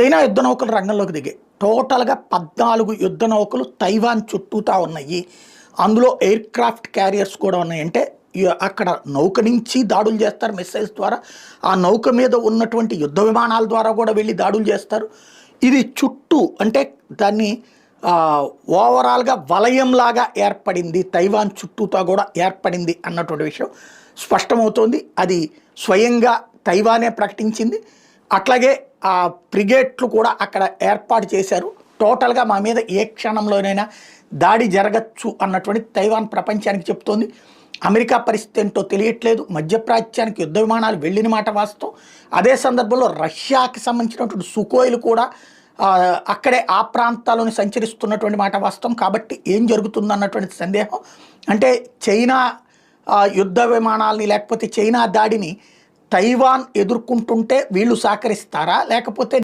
China యుద్ధ నౌకలు రంగంలోకి దిగాయి టోటల్గా పద్నాలుగు యుద్ధ నౌకలు తైవాన్ చుట్టూతా ఉన్నాయి. అందులో ఎయిర్ క్రాఫ్ట్ క్యారియర్స్ కూడా ఉన్నాయి. అంటే అక్కడ నౌక నుంచి దాడులు చేస్తారు. మిస్సైల్స్ ద్వారా ఆ నౌక మీద ఉన్నటువంటి యుద్ధ విమానాల ద్వారా కూడా వెళ్ళి దాడులు చేస్తారు. ఇది చుట్టూ అంటే దాన్ని ఓవరాల్గా వలయంలాగా ఏర్పడింది. తైవాన్ చుట్టూతో కూడా ఏర్పడింది అన్నటువంటి విషయం స్పష్టమవుతోంది. అది స్వయంగా తైవానే ప్రకటించింది. అట్లాగే ఆ బ్రిగేడ్లు కూడా అక్కడ ఏర్పాటు చేశారు. టోటల్గా మా మీద ఏ క్షణంలోనైనా దాడి జరగచ్చు అన్నటువంటి తైవాన్ ప్రపంచానికి చెప్తోంది. అమెరికా పరిస్థితి ఏంటో తెలియట్లేదు. మధ్యప్రాచ్యానికి యుద్ధ విమానాలు వెళ్ళిన మాట వాస్తవం. అదే సందర్భంలో రష్యాకి సంబంధించినటువంటి సుకోయిలు కూడా అక్కడే ఆ ప్రాంతాలను సంచరిస్తున్నటువంటి మాట వాస్తవం. కాబట్టి ఏం జరుగుతుంది అన్నటువంటి సందేహం. అంటే చైనా యుద్ధ విమానాలని లేకపోతే చైనా దాడిని తైవాన్ ఎదుర్కొంటుంటే వీళ్ళు సహకరిస్తారా? లేకపోతే